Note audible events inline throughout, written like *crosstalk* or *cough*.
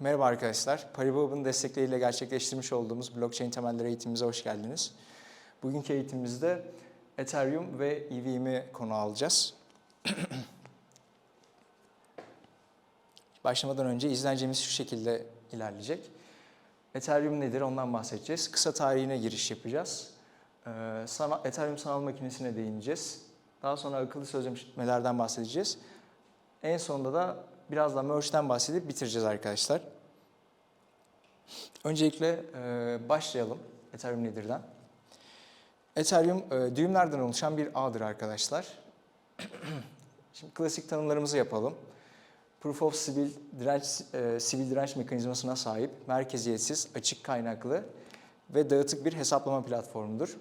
Merhaba arkadaşlar. Paribab'ın destekleriyle gerçekleştirmiş olduğumuz blockchain temelleri eğitimimize hoş geldiniz. Bugünkü eğitimimizde Ethereum ve EVM'i konu alacağız. *clears throat* Başlamadan önce izlencemiz şu şekilde ilerleyecek. Ethereum nedir ondan bahsedeceğiz. Kısa tarihine giriş yapacağız. Ee, Ethereum sanal makinesine değineceğiz. Daha sonra akıllı sözleşmelerden bahsedeceğiz. En sonunda da biraz da merge'den bahsedip bitireceğiz arkadaşlar. Öncelikle e, başlayalım Ethereum nedir'den. Ethereum e, düğümlerden oluşan bir ağdır arkadaşlar. *clears throat* Şimdi klasik tanımlarımızı yapalım. Proof of Sibyl direnç, e, sibil direnç mekanizmasına sahip, merkeziyetsiz, açık kaynaklı ve dağıtık bir hesaplama platformudur.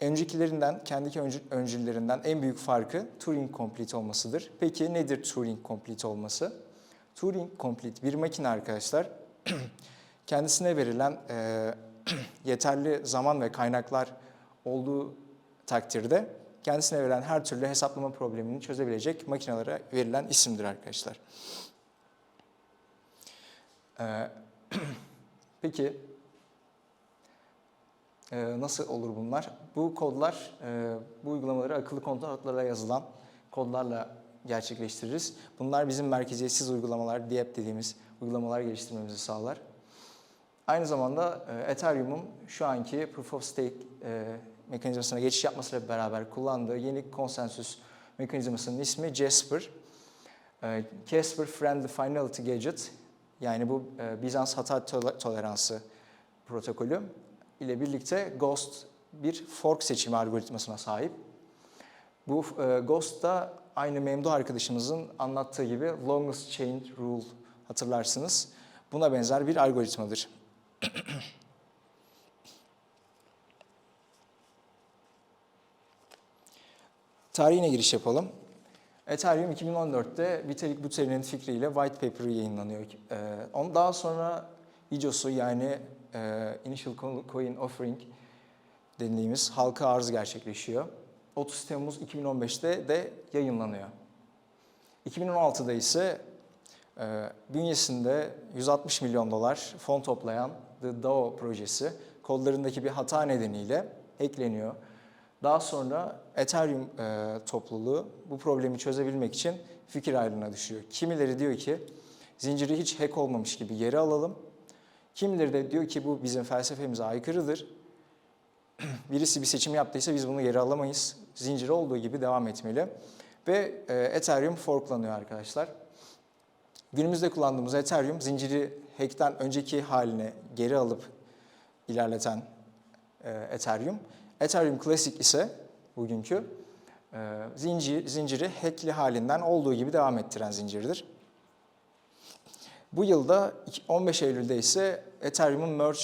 Öncekilerinden, kendi öncü, öncüllerinden en büyük farkı Turing Complete olmasıdır. Peki nedir Turing Complete olması? Turing Complete bir makine arkadaşlar. *clears throat* Kendisine verilen e, *clears throat* yeterli zaman ve kaynaklar olduğu takdirde kendisine verilen her türlü hesaplama problemini çözebilecek makinelere verilen isimdir arkadaşlar. Ee, *clears throat* peki ee, nasıl olur bunlar? Bu kodlar, e, bu uygulamaları akıllı kontratlara yazılan kodlarla gerçekleştiririz. Bunlar bizim merkeziyetsiz uygulamalar, DApp dediğimiz uygulamalar geliştirmemizi sağlar. Aynı zamanda e, Ethereum'un şu anki Proof of Stake e, mekanizmasına geçiş yapmasıyla beraber kullandığı yeni konsensüs mekanizmasının ismi Jasper. E, Casper Friendly Finality Gadget yani bu e, Bizans hata tol- toleransı protokolü ile birlikte Ghost bir fork seçimi algoritmasına sahip. Bu e, Ghost da aynı Memdu arkadaşımızın anlattığı gibi longest chain rule hatırlarsınız. Buna benzer bir algoritmadır. *clears throat* Tarihine giriş yapalım. Ethereum 2014'te Vitalik Buterin'in fikriyle white paper yayınlanıyor. Ee, daha sonra ICO'su yani e, Initial Coin Offering dediğimiz halka arz gerçekleşiyor. 30 Temmuz 2015'te de yayınlanıyor. 2016'da ise e, bünyesinde 160 milyon dolar fon toplayan The DAO projesi kodlarındaki bir hata nedeniyle hackleniyor. Daha sonra Ethereum e, topluluğu bu problemi çözebilmek için fikir ayrılığına düşüyor. Kimileri diyor ki zinciri hiç hack olmamış gibi geri alalım. Kimileri de diyor ki bu bizim felsefemize aykırıdır. *clears throat* Birisi bir seçim yaptıysa biz bunu geri alamayız. Zinciri olduğu gibi devam etmeli. Ve e, Ethereum forklanıyor arkadaşlar. Günümüzde kullandığımız Ethereum zinciri hack'ten önceki haline geri alıp ilerleten e, Ethereum. Ethereum Classic ise bugünkü e, zincir, zinciri hackli halinden olduğu gibi devam ettiren zincirdir. Bu yılda 15 Eylül'de ise Ethereum'un Merge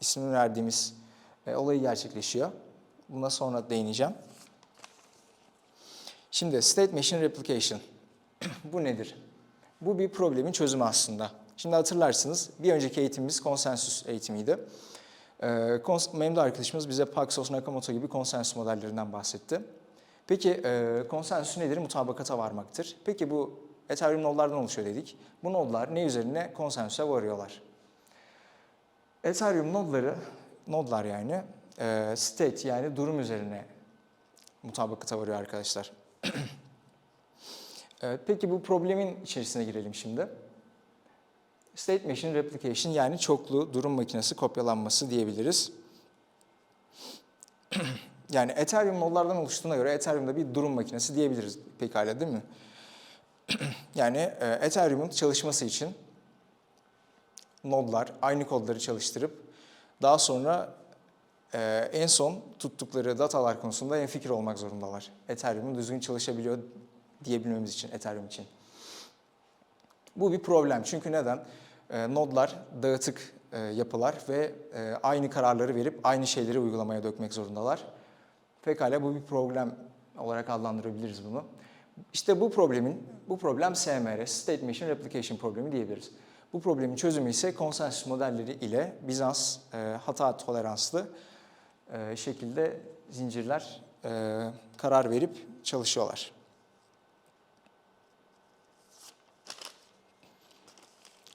ismini verdiğimiz e, olayı gerçekleşiyor. Buna sonra değineceğim. Şimdi State Machine Replication. *clears throat* Bu nedir? Bu bir problemin çözümü aslında. Şimdi hatırlarsınız bir önceki eğitimimiz konsensüs eğitimiydi. Ee, Memdu arkadaşımız bize Paxos, Nakamoto gibi konsensüs modellerinden bahsetti. Peki e, konsensüs nedir? Mutabakata varmaktır. Peki bu Ethereum nodlardan oluşuyor dedik. Bu nodlar ne üzerine konsensüse varıyorlar? Ethereum nodları, nodlar yani e, state yani durum üzerine mutabakata varıyor arkadaşlar. evet, *clears throat* peki bu problemin içerisine girelim şimdi. State Machine Replication yani çoklu durum makinesi kopyalanması diyebiliriz. *clears throat* yani Ethereum nodlardan oluştuğuna göre Ethereum'da bir durum makinesi diyebiliriz pekala değil mi? *clears throat* yani e, Ethereum'un çalışması için nodlar aynı kodları çalıştırıp daha sonra e, en son tuttukları datalar konusunda en fikir olmak zorundalar. Ethereum'un düzgün çalışabiliyor diyebilmemiz için Ethereum için. Bu bir problem çünkü neden? E, nodlar dağıtık e, yapılar ve e, aynı kararları verip aynı şeyleri uygulamaya dökmek zorundalar. Pekala bu bir problem olarak adlandırabiliriz bunu. İşte bu problemin, bu problem SMR, State Machine Replication problemi diyebiliriz. Bu problemin çözümü ise konsensüs modelleri ile Bizans e, hata toleranslı e, şekilde zincirler e, karar verip çalışıyorlar.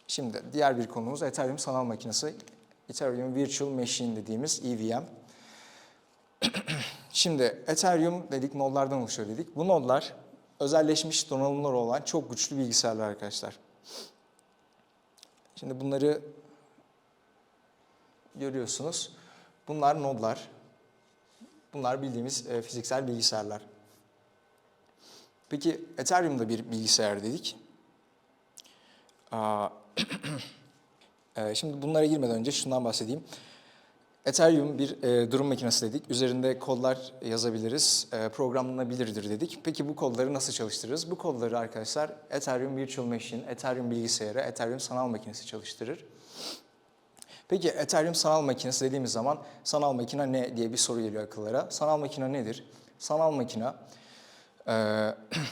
Şimdi diğer bir konumuz Ethereum sanal makinesi. Ethereum Virtual Machine dediğimiz EVM. *clears throat* Şimdi Ethereum dedik nodlardan oluşuyor dedik. Bu nodlar özelleşmiş donanımları olan çok güçlü bilgisayarlar arkadaşlar. Şimdi bunları görüyorsunuz. Bunlar nodlar. Bunlar bildiğimiz e, fiziksel bilgisayarlar. Peki Ethereum'da bir bilgisayar dedik. *clears throat* E, şimdi bunlara girmeden önce şundan bahsedeyim. Ethereum bir e, durum makinesi dedik. Üzerinde kodlar yazabiliriz, e, programlanabilirdir dedik. Peki bu kodları nasıl çalıştırırız? Bu kodları arkadaşlar Ethereum Virtual Machine, Ethereum bilgisayarı, Ethereum sanal makinesi çalıştırır. Peki Ethereum sanal makinesi dediğimiz zaman sanal makine ne diye bir soru geliyor akıllara. Sanal makine nedir? Sanal makine e,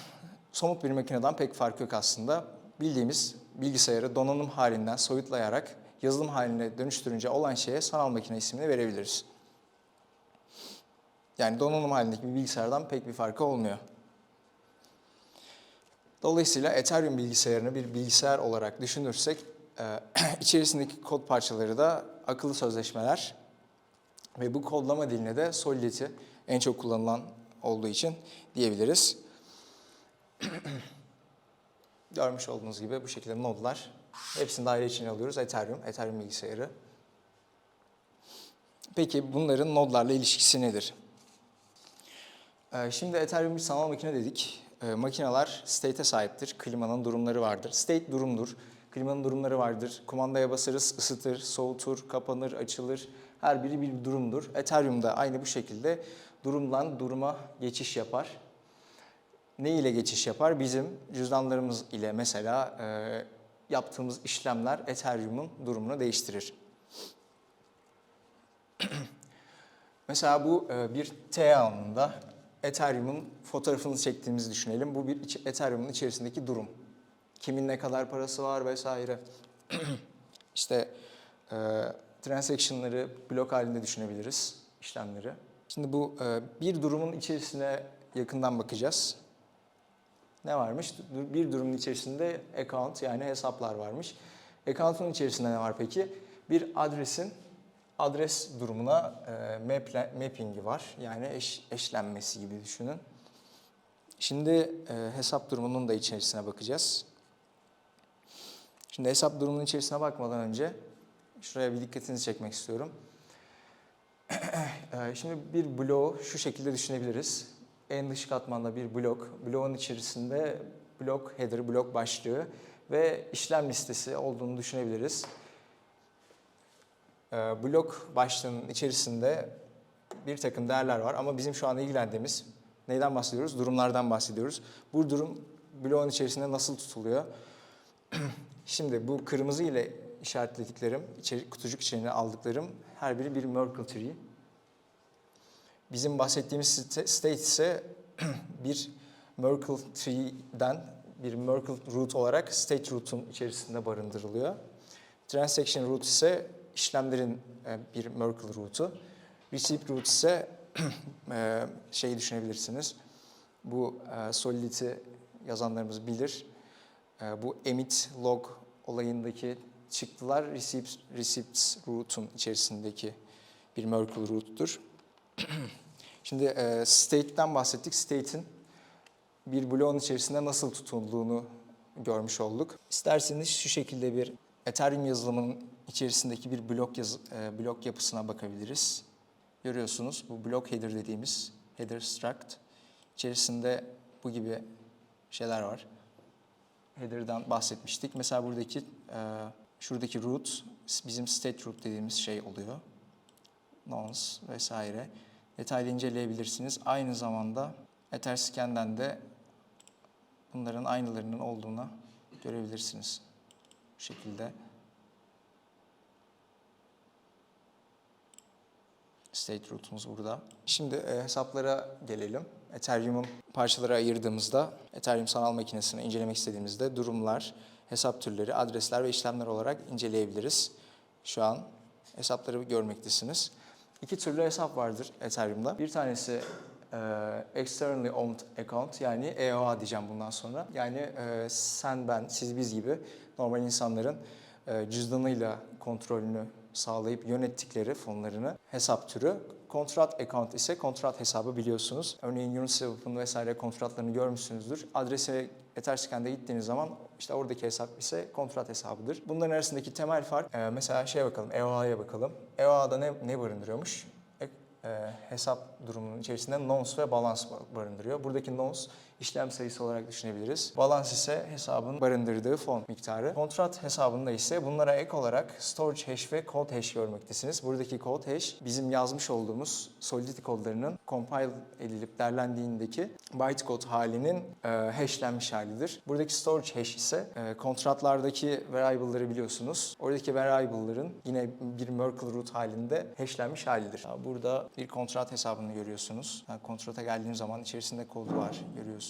*clears throat* somut bir makineden pek farkı yok aslında. Bildiğimiz bilgisayarı donanım halinden soyutlayarak yazılım haline dönüştürünce olan şeye sanal makine ismini verebiliriz. Yani donanım halindeki bir bilgisayardan pek bir farkı olmuyor. Dolayısıyla Ethereum bilgisayarını bir bilgisayar olarak düşünürsek e, *clears throat* içerisindeki kod parçaları da akıllı sözleşmeler ve bu kodlama diline de Solidity en çok kullanılan olduğu için diyebiliriz. *clears throat* Görmüş olduğunuz gibi bu şekilde nodlar. Hepsini daire içine alıyoruz. Ethereum, Ethereum bilgisayarı. Peki bunların nodlarla ilişkisi nedir? Ee, Şimdi Ethereum bir sanal makine dedik. Ee, Makineler state'e sahiptir. Klimanın durumları vardır. State durumdur. Klimanın durumları vardır. Kumandaya basarız, ısıtır, soğutur, kapanır, açılır. Her biri bir durumdur. Ethereum da aynı bu şekilde durumdan duruma geçiş yapar. Ne ile geçiş yapar? Bizim cüzdanlarımız ile mesela e, yaptığımız işlemler Ethereum'un durumunu değiştirir. *clears throat* mesela bu e, bir T anında Ethereum'un fotoğrafını çektiğimizi düşünelim. Bu bir Ethereum'un içerisindeki durum. Kimin ne kadar parası var vesaire. *clears throat* işte e, transaction'ları blok halinde düşünebiliriz, işlemleri. Şimdi bu e, bir durumun içerisine yakından bakacağız. Ne varmış? Bir durumun içerisinde account yani hesaplar varmış. Account'un içerisinde ne var peki? Bir adresin adres durumuna e, maple, mapping'i var. Yani eş, eşlenmesi gibi düşünün. Şimdi e, hesap durumunun da içerisine bakacağız. Şimdi hesap durumunun içerisine bakmadan önce şuraya bir dikkatinizi çekmek istiyorum. *clears throat* E, Şimdi bir bloğu şu şekilde düşünebiliriz. En dış katmanda bir blok, bloğun içerisinde blok header, blok başlığı ve işlem listesi olduğunu düşünebiliriz. E, Blok başlığının içerisinde bir takım değerler var ama bizim şu an ilgilendiğimiz neyden bahsediyoruz? Durumlardan bahsediyoruz. Bu durum bloğun içerisinde nasıl tutuluyor? *clears throat* Şimdi bu kırmızı ile işaretlediklerim, içeri, kutucuk içine aldıklarım her biri bir Merkle tree. Bizim bahsettiğimiz sta- state ise *clears throat* bir Merkle tree'den bir Merkle root olarak state root'un içerisinde barındırılıyor. Transaction root ise işlemlerin e, bir Merkle root'u. Receipt root ise *clears throat* e, şeyi düşünebilirsiniz. Bu e, Solidity yazanlarımız bilir. Bu emit log olayındaki çıktılar receipt, receipts root'un içerisindeki bir Merkle root'tur. *clears throat* Şimdi e, state'den bahsettik. State'in bir bloğun içerisinde nasıl tutulduğunu görmüş olduk. İsterseniz şu şekilde bir Ethereum yazılımının içerisindeki bir blok yazı, e, blok yapısına bakabiliriz. Görüyorsunuz bu block header dediğimiz header struct içerisinde bu gibi şeyler var. Header'dan bahsetmiştik. Mesela buradaki e, şuradaki root bizim state root dediğimiz şey oluyor. Nonce vesaire. Detaylı inceleyebilirsiniz. Aynı zamanda Etherscan'den de bunların aynılarının olduğunu görebilirsiniz. Bu şekilde. State root'umuz burada. Şimdi e, hesaplara gelelim. Ethereum'un parçalara ayırdığımızda, Ethereum sanal makinesini incelemek istediğimizde durumlar, hesap türleri, adresler ve işlemler olarak inceleyebiliriz. Şu an hesapları görmektesiniz. İki türlü hesap vardır Ethereum'da. Bir tanesi e, externally owned account yani EOA diyeceğim bundan sonra. Yani e, sen, ben, siz, biz gibi normal insanların e, cüzdanıyla kontrolünü sağlayıp yönettikleri fonlarını hesap türü. Kontrat account ise kontrat hesabı biliyorsunuz. Örneğin Uniswap'ın vesaire kontratlarını görmüşsünüzdür. Adrese Etherscan'da gittiğiniz zaman işte oradaki hesap ise kontrat hesabıdır. Bunların arasındaki temel fark e, mesela şeye bakalım, EOA'ya bakalım. EOA'da ne, ne barındırıyormuş? E, e, hesap durumunun içerisinde nonce ve balans ba- barındırıyor. Buradaki nonce işlem sayısı olarak düşünebiliriz. Balans ise hesabın barındırdığı fon miktarı. Kontrat hesabında ise bunlara ek olarak storage hash ve code hash görmektesiniz. Buradaki code hash bizim yazmış olduğumuz Solidity kodlarının compile edilip derlendiğindeki bytecode halinin e, hashlenmiş halidir. Buradaki storage hash ise e, kontratlardaki variable'ları biliyorsunuz. Oradaki variable'ların yine bir Merkle root halinde hashlenmiş halidir. Burada bir kontrat hesabını görüyorsunuz. Kontrata geldiğim zaman içerisinde kodu var görüyorsunuz.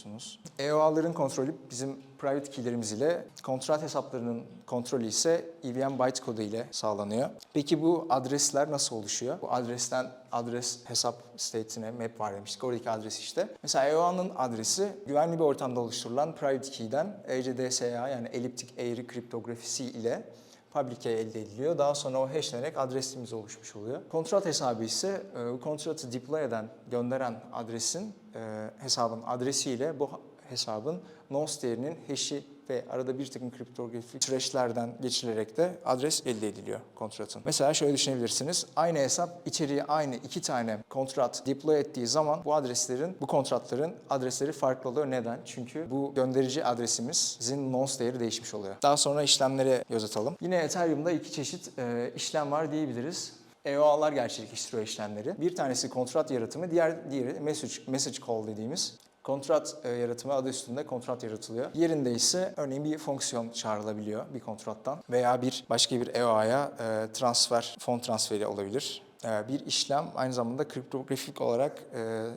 EOA'ların kontrolü bizim private key'lerimiz ile kontrat hesaplarının kontrolü ise EVM bytecode'u ile sağlanıyor. Peki bu adresler nasıl oluşuyor? Bu adresten adres hesap state'ine map var demiştik. Oradaki adres işte. Mesela EOA'nın adresi güvenli bir ortamda oluşturulan private key'den ECDSA yani eliptik eğri kriptografisi ile key elde ediliyor. Daha sonra o hashlenerek adresimiz oluşmuş oluyor. Kontrat hesabı ise e, kontratı deploy eden, gönderen adresin e, hesabın adresiyle bu hesabın nonce değerinin hash'i ve arada bir takım kriptografik süreçlerden geçilerek de adres elde ediliyor kontratın. Mesela şöyle düşünebilirsiniz. Aynı hesap içeriye aynı iki tane kontrat deploy ettiği zaman bu adreslerin, bu kontratların adresleri farklı oluyor. Neden? Çünkü bu gönderici adresimizin nonce değeri değişmiş oluyor. Daha sonra işlemlere göz atalım. Yine Ethereum'da iki çeşit e, işlem var diyebiliriz. EOA'lar gerçekleştiriyor işlemleri. Bir tanesi kontrat yaratımı, diğer diğeri message, message call dediğimiz kontrat e, yaratımı adı üstünde kontrat yaratılıyor. Yerinde ise örneğin bir fonksiyon çağrılabiliyor bir kontrattan veya bir başka bir EOA'ya e, transfer, fon transferi olabilir. E, bir işlem aynı zamanda kriptografik olarak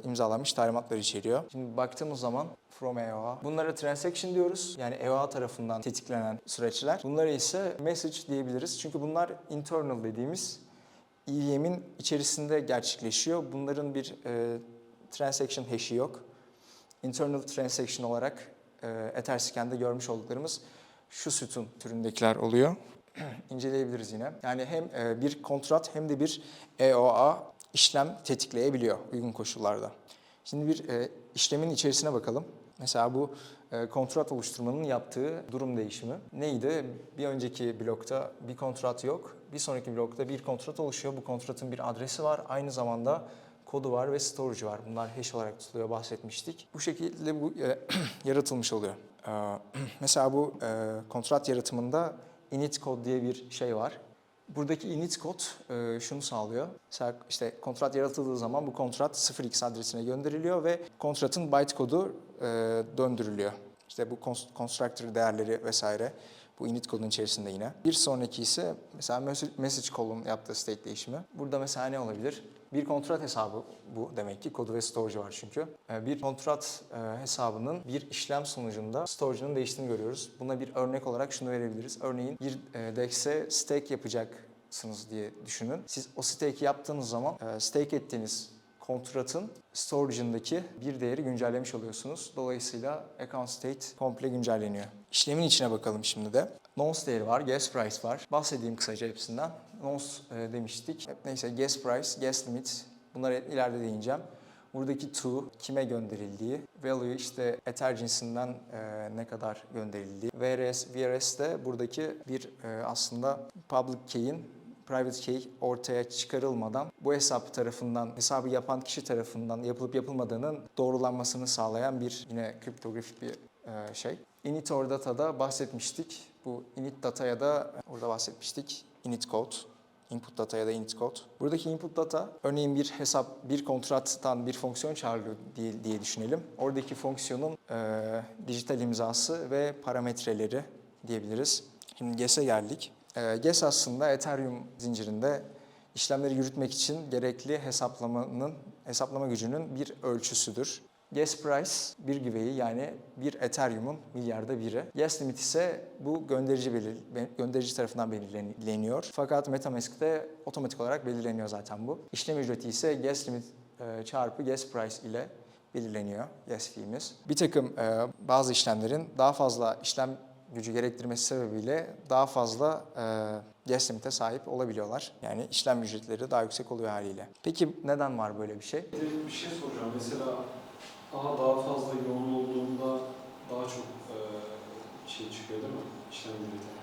imzalanmış talimatlar içeriyor. Şimdi baktığımız zaman from EOA. Bunlara transaction diyoruz. Yani EOA tarafından tetiklenen süreçler. Bunlara ise message diyebiliriz. Çünkü bunlar internal dediğimiz EVM'in içerisinde gerçekleşiyor. Bunların bir e, transaction hash'i yok. Internal transaction olarak e, Etherscan'da görmüş olduklarımız şu sütun türündekiler oluyor. *clears throat* İnceleyebiliriz yine. Yani hem e, bir kontrat hem de bir EOA işlem tetikleyebiliyor uygun koşullarda. Şimdi bir e, işlemin içerisine bakalım. Mesela bu e, kontrat oluşturmanın yaptığı durum değişimi neydi? Bir önceki blokta bir kontrat yok. Bir sonraki blokta bir kontrat oluşuyor. Bu kontratın bir adresi var. Aynı zamanda kodu var ve storage var. Bunlar hash olarak tutuluyor bahsetmiştik. Bu şekilde bu e, *clears throat* yaratılmış oluyor. E, *clears throat* mesela bu e, kontrat yaratımında init kod diye bir şey var. Buradaki init kod şunu sağlıyor. Mesela işte kontrat yaratıldığı zaman bu kontrat 0x adresine gönderiliyor ve kontratın byte kodu döndürülüyor. İşte bu cons- constructor değerleri vesaire bu init kodun içerisinde yine. Bir sonraki ise mesela message- call'un yaptığı state değişimi. Burada mesela ne olabilir? Bir kontrat hesabı bu demek ki. Kodu ve storage var çünkü. Ee, Bir kontrat e, hesabının bir işlem sonucunda storage'ının değiştiğini görüyoruz. Buna bir örnek olarak şunu verebiliriz. Örneğin bir e, DEX'e stake yapacaksınız diye düşünün. Siz o stake yaptığınız zaman e, stake ettiğiniz kontratın storage'ındaki bir değeri güncellemiş oluyorsunuz. Dolayısıyla account state komple güncelleniyor. İşlemin içine bakalım şimdi de. Nonce değeri var, gas price var. Bahsedeyim kısaca hepsinden. Nonce e, demiştik. Neyse gas price, gas limit. Bunları ileride değineceğim. Buradaki to kime gönderildiği, value işte ether cinsinden e, ne kadar gönderildiği, VRS, VRS de buradaki bir e, aslında public key'in private key ortaya çıkarılmadan bu hesap tarafından, hesabı yapan kişi tarafından yapılıp yapılmadığının doğrulanmasını sağlayan bir yine kriptografik bir e, şey. Init or data'da bahsetmiştik. Bu init data'ya da orada bahsetmiştik. Init code. Input data ya da init code. Buradaki input data örneğin bir hesap, bir kontrattan bir fonksiyon çağrılıyor diye, diye düşünelim. Oradaki fonksiyonun e, dijital imzası ve parametreleri diyebiliriz. Şimdi GES'e geldik. E, GES aslında Ethereum zincirinde işlemleri yürütmek için gerekli hesaplamanın, hesaplama gücünün bir ölçüsüdür. Gas price bir güveyi yani bir Ethereum'un milyarda biri. Gas limit ise bu gönderici belir, gönderici tarafından belirleniyor. Fakat MetaMask'te otomatik olarak belirleniyor zaten bu. İşlem ücreti ise gas limit e, çarpı gas price ile belirleniyor gas fee'miz. Bir takım e, bazı işlemlerin daha fazla işlem gücü gerektirmesi sebebiyle daha fazla e, gas limit'e sahip olabiliyorlar. Yani işlem ücretleri daha yüksek oluyor haliyle. Peki neden var böyle bir şey? Bir şey soracağım. Mesela daha daha fazla yoğun olduğunda daha çok e, şey çıkıyor değil mi? İşlem ücreti.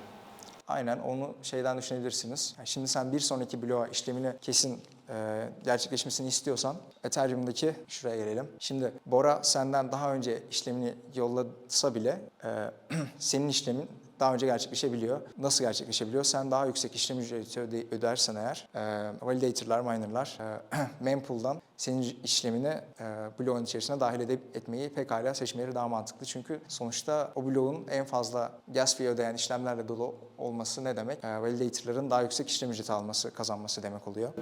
Aynen onu şeyden düşünebilirsiniz. Yani Şimdi sen bir sonraki bloğa işlemini kesin e, gerçekleşmesini istiyorsan Ethereum'daki şuraya gelelim. Şimdi Bora senden daha önce işlemini yollasa bile e, *clears throat* senin işlemin daha önce gerçekleşebiliyor. Nasıl gerçekleşebiliyor? Sen daha yüksek işlem ücreti öde- ödersen eğer e, validatorlar, minerlar e, *clears throat* mempool'dan senin işlemini e, bloğun içerisine dahil edip etmeyi pekala seçmeleri daha mantıklı. Çünkü sonuçta o bloğun en fazla gas fee ödeyen işlemlerle dolu olması ne demek? E, validatorların daha yüksek işlem ücreti alması, kazanması demek oluyor.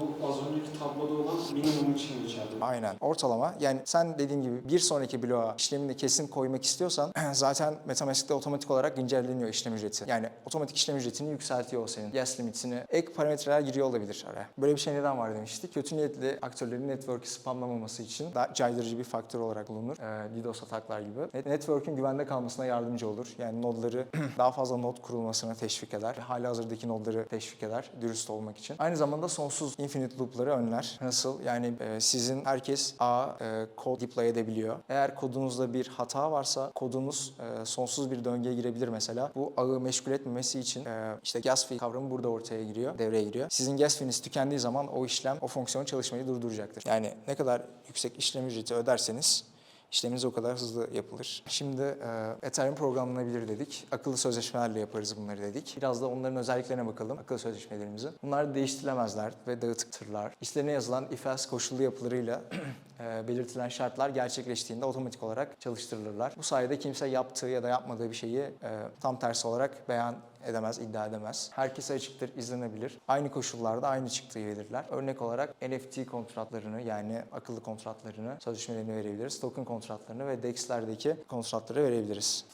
Bu az önceki tabloda olan minimum için geçerli. Aynen. Ortalama. Yani sen dediğim gibi bir sonraki bloğa işlemini kesin koymak istiyorsan *clears throat* zaten Metamask'te otomatik olarak güncelleniyor işlem ücreti. Yani otomatik işlem ücretini yükseltiyor o senin. Gas limitini. Ek parametreler giriyor olabilir araya. Böyle bir şey neden var demiştik. Kötü niyetli aktörlerin network'ü spamlamaması için daha caydırıcı bir faktör olarak bulunur. Ee, DDoS ataklar gibi. Net- Network'ün güvende kalmasına yardımcı olur. Yani nodları *clears throat* daha fazla nod kurulmasına teşvik eder. Hali hazırdaki nodları teşvik eder dürüst olmak için. Aynı zamanda sonsuz infinite loop'ları önler. Nasıl? Yani e, sizin herkes A e, kod deploy edebiliyor. Eğer kodunuzda bir hata varsa kodunuz e, sonsuz bir döngüye girebilir mesela. Bu ağı meşgul etmemesi için e, işte gas fee kavramı burada ortaya giriyor, devreye giriyor. Sizin gas fee'niz tükendiği zaman o işlem, o fonksiyon çalışmayı durduracaktır. Yani ne kadar yüksek işlem ücreti öderseniz İşleminiz o kadar hızlı yapılır. Şimdi e, Ethereum programlanabilir dedik. Akıllı sözleşmelerle yaparız bunları dedik. Biraz da onların özelliklerine bakalım. Akıllı sözleşmelerimizi. Bunlar değiştirilemezler ve dağıtıktırlar. İşlerine yazılan if-else koşullu yapılarıyla *clears throat* e, belirtilen şartlar gerçekleştiğinde otomatik olarak çalıştırılırlar. Bu sayede kimse yaptığı ya da yapmadığı bir şeyi e, tam tersi olarak beyan edemez, iddia edemez. Herkese açıktır, izlenebilir. Aynı koşullarda aynı çıktığı verirler. Örnek olarak NFT kontratlarını yani akıllı kontratlarını, sözleşmelerini verebiliriz. Token kontratlarını ve DEX'lerdeki kontratları verebiliriz.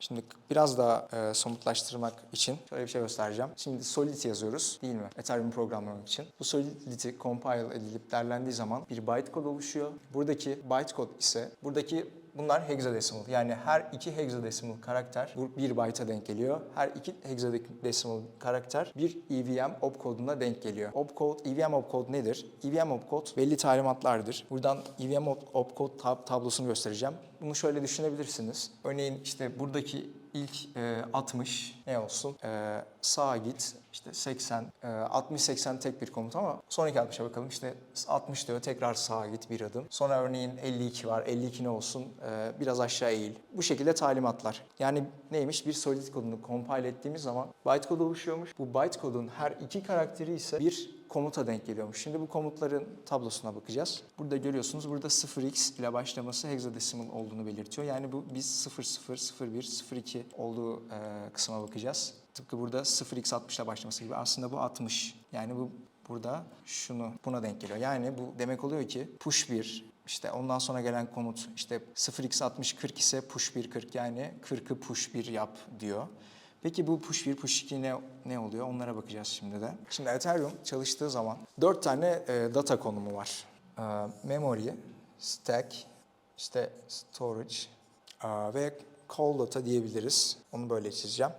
Şimdi biraz daha e, somutlaştırmak için şöyle bir şey göstereceğim. Şimdi Solidity yazıyoruz değil mi? Ethereum programlamak için. Bu Solidity compile edilip derlendiği zaman bir bytecode oluşuyor. Buradaki bytecode ise buradaki Bunlar hexadecimal. Yani her iki hexadecimal karakter bu bir byte'a denk geliyor. Her iki hexadecimal karakter bir EVM opcode'una denk geliyor. Opcode, EVM opcode nedir? EVM opcode belli talimatlardır. Buradan EVM op- opcode tab- tablosunu göstereceğim. Bunu şöyle düşünebilirsiniz. Örneğin işte buradaki ilk e, 60 ne olsun? E, sağa git işte 80, e, 60-80 tek bir komut ama sonraki 60'a bakalım. İşte 60 diyor tekrar sağa git bir adım. Sonra örneğin 52 var. 52 ne olsun? E, biraz aşağı eğil. Bu şekilde talimatlar. Yani neymiş? Bir solid kodunu compile ettiğimiz zaman bytecode oluşuyormuş. Bu bytecode'un her iki karakteri ise bir komuta denk geliyormuş. Şimdi bu komutların tablosuna bakacağız. Burada görüyorsunuz burada 0x ile başlaması hexadecimal olduğunu belirtiyor. Yani bu biz 00, 01, 02 olduğu e, kısma bakacağız. Tıpkı burada 0x60 ile başlaması gibi. Aslında bu 60. Yani bu burada şunu buna denk geliyor. Yani bu demek oluyor ki push 1 işte ondan sonra gelen komut işte 0x60 40 ise push 1 40 yani 40'ı push 1 yap diyor. Peki bu push 1, push 2 ne, ne oluyor? Onlara bakacağız şimdi de. Şimdi Ethereum çalıştığı zaman 4 tane e, data konumu var. E, memory, stack, işte storage e, ve call data diyebiliriz. Onu böyle çizeceğim.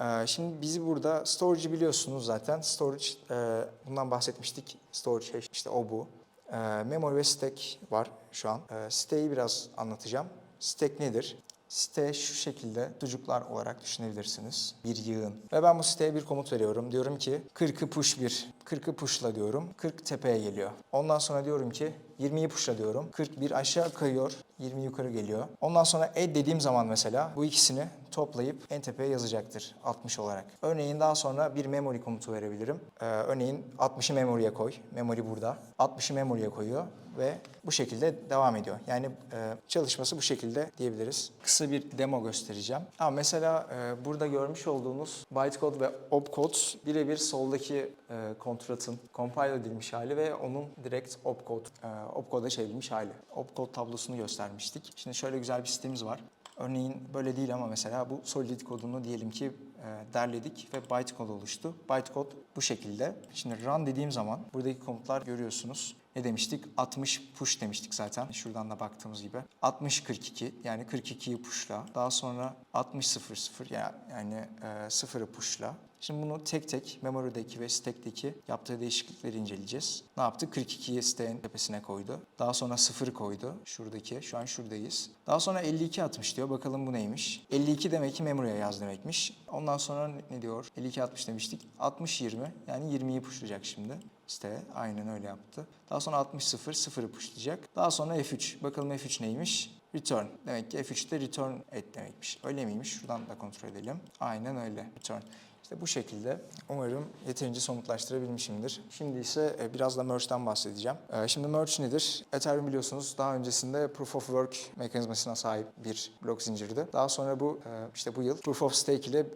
E, şimdi bizi burada storage'ı biliyorsunuz zaten. Storage, e, bundan bahsetmiştik. Storage işte o bu. E, memory ve stack var şu an. E, stack'i biraz anlatacağım. Stack nedir? Site şu şekilde çocuklar olarak düşünebilirsiniz. Bir yığın. Ve ben bu siteye bir komut veriyorum. Diyorum ki 40'ı push 1. 40'ı pushla diyorum. 40 tepeye geliyor. Ondan sonra diyorum ki 20'yi pushla diyorum. 41 aşağı kayıyor. 20 yukarı geliyor. Ondan sonra add dediğim zaman mesela bu ikisini toplayıp en tepeye yazacaktır 60 olarak. Örneğin daha sonra bir memory komutu verebilirim. Ee, örneğin 60'ı memory'e koy. Memory burada. 60'ı memory'e koyuyor ve bu şekilde devam ediyor. Yani e, çalışması bu şekilde diyebiliriz. Kısa bir demo göstereceğim. Ha, mesela e, burada görmüş olduğunuz bytecode ve opcode birebir soldaki e, kontratın compile edilmiş hali ve onun direkt opcode, e, opcode'a çevrilmiş hali. Opcode tablosunu göstermiştik. Şimdi şöyle güzel bir sistemimiz var. Örneğin böyle değil ama mesela bu solid kodunu diyelim ki e, derledik ve bytecode oluştu. Bytecode bu şekilde. Şimdi run dediğim zaman buradaki komutlar görüyorsunuz. Ne demiştik? 60 push demiştik zaten. Şuradan da baktığımız gibi. 60-42 yani 42'yi pushla. Daha sonra 60-00 yani, yani e, 0'ı pushla. Şimdi bunu tek tek memory'deki ve stack'teki yaptığı değişiklikleri inceleyeceğiz. Ne yaptı? 42'yi stack'in tepesine koydu. Daha sonra 0'ı koydu. Şuradaki. Şu an şuradayız. Daha sonra 52 atmış diyor. Bakalım bu neymiş? 52 demek ki memory'e yaz demekmiş. Ondan sonra ne diyor? 52 60 demiştik. 60 20 yani 20'yi pushlayacak şimdi. İşte aynen öyle yaptı. Daha sonra 60 0 0'ı pushlayacak. Daha sonra F3. Bakalım F3 neymiş? Return. Demek ki F3'te return et demekmiş. Öyle miymiş? Şuradan da kontrol edelim. Aynen öyle. Return. İşte bu şekilde umarım yeterince somutlaştırabilmişimdir. Şimdi ise e, biraz da merge'den bahsedeceğim. E, Şimdi merge nedir? Ethereum biliyorsunuz daha öncesinde Proof of Work mekanizmasına sahip bir blok zincirdi. Daha sonra bu e, işte bu yıl Proof of Stake ile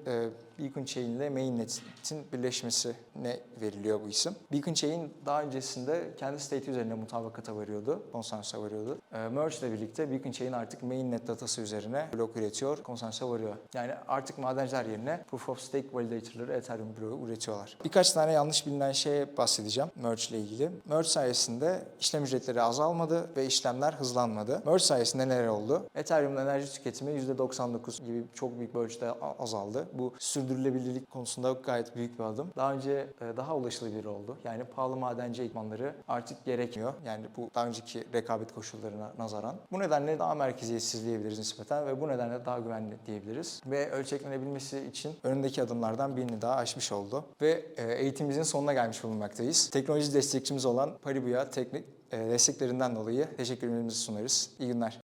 Beacon Chain ile Mainnet'in birleşmesine veriliyor bu isim. Beacon Chain daha öncesinde kendi state üzerine mutabakata varıyordu, konsensusa varıyordu. E, Merge ile birlikte Beacon Chain artık Mainnet datası üzerine blok üretiyor, konsensusa varıyor. Yani artık madenciler yerine Proof of Stake validator'ları Ethereum bloğu üretiyorlar. Birkaç tane yanlış bilinen şeye bahsedeceğim Merge ile ilgili. Merge sayesinde işlem ücretleri azalmadı ve işlemler hızlanmadı. Merge sayesinde neler oldu? Ethereum'un enerji tüketimi %99 gibi çok büyük bir ölçüde azaldı. Bu sürdürülebilirlik konusunda gayet büyük bir adım. Daha önce e, daha ulaşılabilir oldu. Yani pahalı madenci ekipmanları artık gerekmiyor. Yani bu daha önceki rekabet koşullarına nazaran. Bu nedenle daha merkeziyetsiz diyebiliriz nispeten ve bu nedenle daha güvenli diyebiliriz. Ve ölçeklenebilmesi için önündeki adımlardan birini daha aşmış oldu. Ve e, eğitimimizin sonuna gelmiş bulunmaktayız. Teknoloji destekçimiz olan Paribu'ya teknik e, desteklerinden dolayı teşekkürlerimizi sunarız. İyi günler.